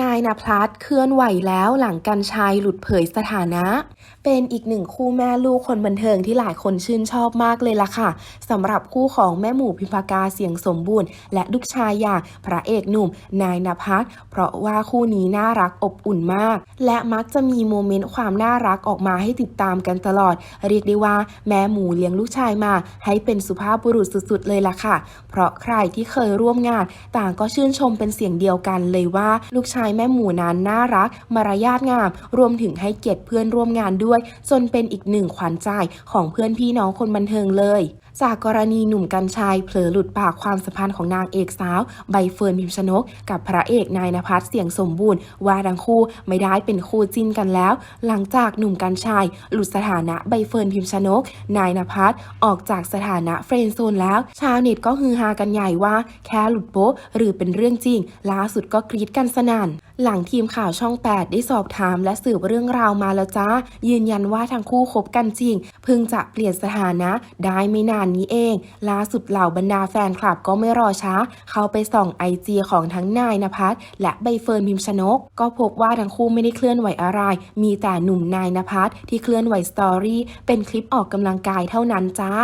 นายนภัสเคลื่อนไหวแล้วหลังกันชายหลุดเผยสถานะ เป็นอีกหนึ่งคู่แม่ลูกคนบันเทิงที่หลายคนชื่นชอบมากเลยล่ะค่ะสำหรับคู่ของแม่หมูพิมพากาเสียงสมบูรณ์ และลูกชายอย่างพระเอกหนุ่ม นายนภัสเพราะว่าคู่นี้น่ารักอบอุ่นมาก และมักจะมีโมเมนต์ความน่ารักออกมาให้ติดตามกันตลอด เรียกได้ว่าแม่หมูเลี้ยงลูกชายมา ให้เป็นสุภาพบุรุษสุดๆ เลยล่ะค่ะ เพราะใครที่เคยร่วมงาน ต่างก็ชื่นชมเป็นเสียงเดียวกันเลยว่าลูกชายแม่หมูนั้นน่ารัก มารยาทงาม รวมถึงให้เกียรติเพื่อนร่วมงานด้วย จนเป็นอีกหนึ่งขวัญใจของเพื่อนพี่น้องคนบันเทิงเลย จากกรณีหนุ่มกัญชัยเผลอหลุดปากความสัมพันธ์ของนางเอกสาว ใบเฟิร์นพิมชนก กับพระเอกนายนภัสเสียงสมบูรณ์ ว่าทั้งคู่ไม่ได้เป็นคู่จิ้นกันแล้ว หลังจากหนุ่มกัญชัยหลุดสถานะใบเฟิร์นพิมชนก นายนภัสออกจากสถานะเฟรนด์โซนแล้ว ชาวเน็ตก็ฮือฮากันใหญ่ว่า แค่หลุดโป๊หรือเป็นเรื่องจริงล่าสุดก็กรีดกันสนั่นหลังทีมข่าวช่อง 8 ได้สอบถามและสืบเรื่องราวมาแล้วจ้า ยืนยันว่าทั้งคู่คบกันจริง เพิ่งจะเปลี่ยนสถานะ ได้ไม่นานนี้เอง ล่าสุดเหล่าบรรดาแฟนคลับก็ไม่รอช้า เข้าไปส่องไอจีของทั้งนายนภัสและใบเฟิร์นพิมชนก ก็พบว่าทั้งคู่ไม่ได้เคลื่อนไหวอะไร มีแต่หนุ่มนายนภัสที่เคลื่อนไหวสตอรี่เป็นคลิปออกกำลังกายเท่านั้นจ้า